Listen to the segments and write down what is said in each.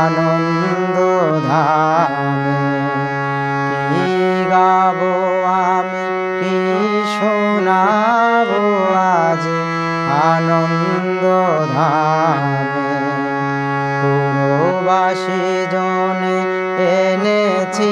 আনন্দ ধামে কি গাবো আমি কি শোনাবো আজ আনন্দ ধামে পুরবাসী জনে এনেছি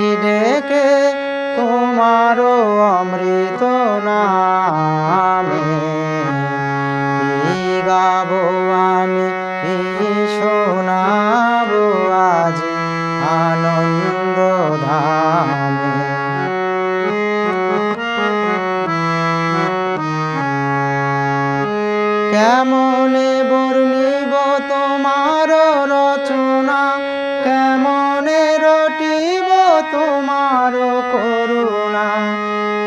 কেমনে বর্ণিব তোমার রচনা? কেমনে রটিব তোমার করুণা?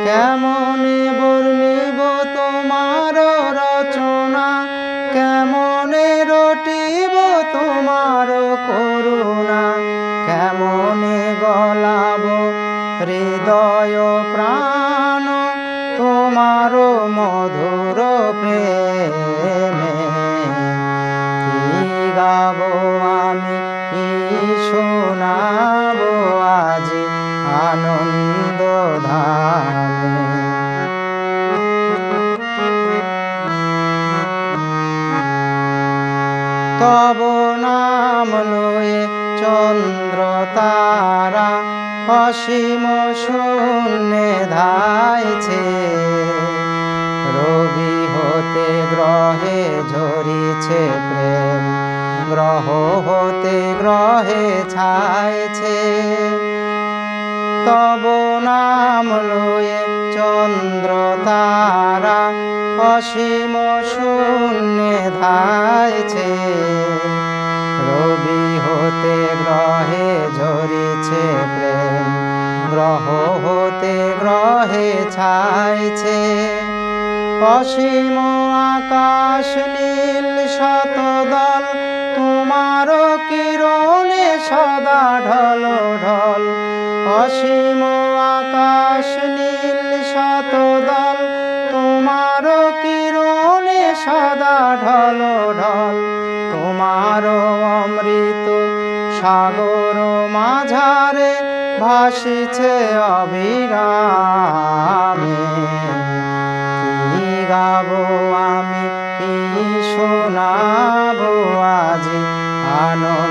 কেমনে বর্ণিব তোমার রচনা? কেমনে রটিব তোমার করুণা? কেমনে গলাব হৃদয় প্রাণ? তোমার মধুর প্রেমে। গাবো আমি শোনাবো আজ আনন্দ ধামে? তব নাম লয়ে চন্দ্র তারা অসীম শূন্যে ধাইছে। রবি হতে গ্রহে ঝরিছে প্রেম। গ্রহ হতে গ্রহে ছাইছে। তব নাম লয়ে চন্দ্র তারা অসীম শূন্যে ধাইছে। রবি হতে গ্রহে ঝরিছে প্রেম, গ্রহ হতে গ্রহে ছাইছে। অসীম আকাশ নীল শতদল তোমার কিরণে সদা ঢল ঢল। অসীম আকাশ, নীল শতদল, তোমার কিরণে সদা ঢল ঢল। তোমার অমৃত সাগর মাঝারে ভাসিছে অবিরামে। গাবো আমি, কি শোনাবো? মাঝে আনন্দ